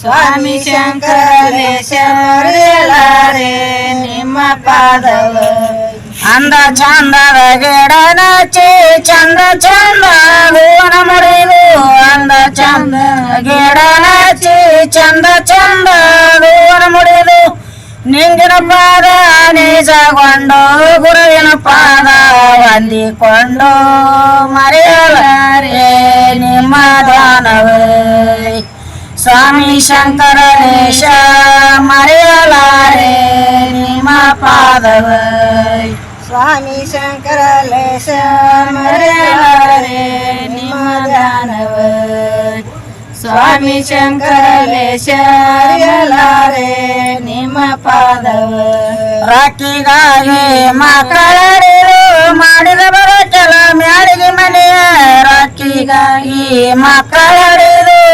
ಸ್ವಾಮಿ ಶಂಕರೇಶ ಮರೆಯಲಾರೆ ನಿಮ್ಮ ಪಾದವ. ಅಂದ ಚಂದದ ಗಿಡ ನಚ್ಚಿ ಚಂದ ಚಂದ ಹೂವನ ಮುಡಿದು ಅಂದ ಚಂದ ಗಿಡ ನಚ್ಚಿ ಚಂದ ಚಂದ ಹೂವನ ಮುಡಿದು ನಿಂಗಿನ ಪಾದ, ನಿಜಗೊಂಡು ಗುರುವಿನ ಪಾದ ಹೊಂದಿಕೊಂಡು ಮರೆಯಲಾರೆ ನಿಮ್ಮ ದಾನವೇ. ಸ್ವಾಮಿ ಶಂಕರಲೇಶ ಮರೆಯಲಾರೆ ನಿಮ್ಮ ಪಾದವೇ ಸ್ವಾಮಿ ಶಂಕರಲೇಶ ಮರೆಯಲಾರೆ ನಿಮ್ಮ ಧ್ಯಾನವೇ ಸ್ವಾಮಿ ಶಂಕರಲೇಶ ಮರೆಯಲಾರೆ ನಿಮ್ಮ ಪಾದವ ರಾಕಿಗಾಗಿ ಮಕ್ಕಳಡಿದು ಮಾಡಿದ ಬರಚಲ ಮ್ಯಾಡಿಗೆ ಮನೆಯ ರಾಕಿಗಾಗಿ ಮಕ್ಕಳಡಿದು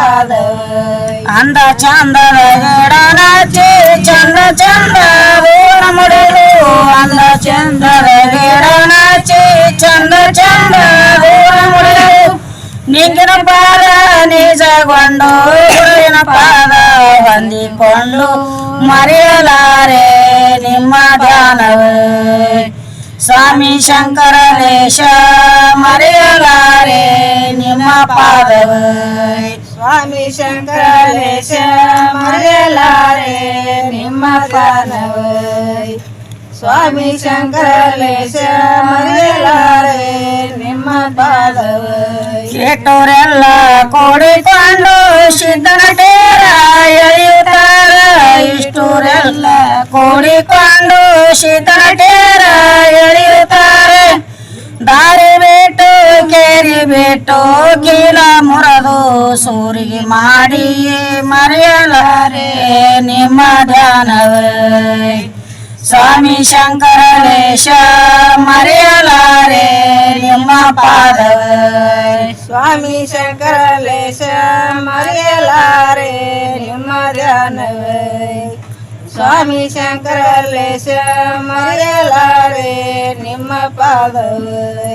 ನಿಮ್ಮ ಪಾದವೇ ಅಂದ ಚಂದದ ಗಿಡ ನಾಚಿ ಚಂದ ಚಂದ ಹೂವನ ಮುಡಿದು ಅಂದ ಚಂದದ ಗಿಡ ನಾಚಿ ಚಂದ ಚಂದ ಹೂವನ ಮುಡಿದು ನಿಂಗಿನ ಪಾದ ನಿಜಗೊಂಡು ಗುರುವಿನ ಪಾದ ಹೊಂದಿಕೊಂಡು ಮರೆಯಲಾರೆ ನಿಮ್ಮ ಧ್ಯಾನವೇ ಸ್ವಾಮಿ ಶಂಕರಲೇಶ ಮರೆಯಲಾರೆ ನಿಮ್ಮ ಪಾದವೇ ಸ್ವಾಮಿ ಶಂಕರೇಶ ಮರೆಯಲಾರೆ ನಿಮ್ಮ ಪಾದವೇ. ಸ್ವಾಮಿ ಶಂಕರಲೇಶ ಮರೆಯಲಾರೆ ನಿಮ್ಮ ಪಾದವ. ಕೆಟ್ಟೋರೆಲ್ಲ ಕೂಡಿಕೊಂಡು ಸಿದ್ಧನಟೇರ ಎಳೆಯುತ್ತಾರ ಇಷ್ಟೂರೆಲ್ಲ ಕೂಡಿಕೊಂಡು ಸಿದ್ಧನಟೇರ ಎಳೆಯುತ್ತಾರೆ ಬಿಟ್ಟು ಕೀಲ ಮುರದು ಸೂರಿಗೆ ಮಾಡಿ ಮರೆಯಲಾರೆ ನಿಮ್ಮ ಧ್ಯಾನವೇ ಸ್ವಾಮಿ ಶಂಕರಲೇಶ ಮರೆಯಲಾರೆ ನಿಮ್ಮ ಪಾದವೇ ಸ್ವಾಮಿ ಶಂಕರಲೇಶ ಮರೆಯಲಾರೆ ನಿಮ್ಮ ಧ್ಯಾನವೇ ಸ್ವಾಮಿ ಶಂಕರಲೇಶ ಮರೆಯಲಾರೆ ನಿಮ್ಮ ಪಾದವೇ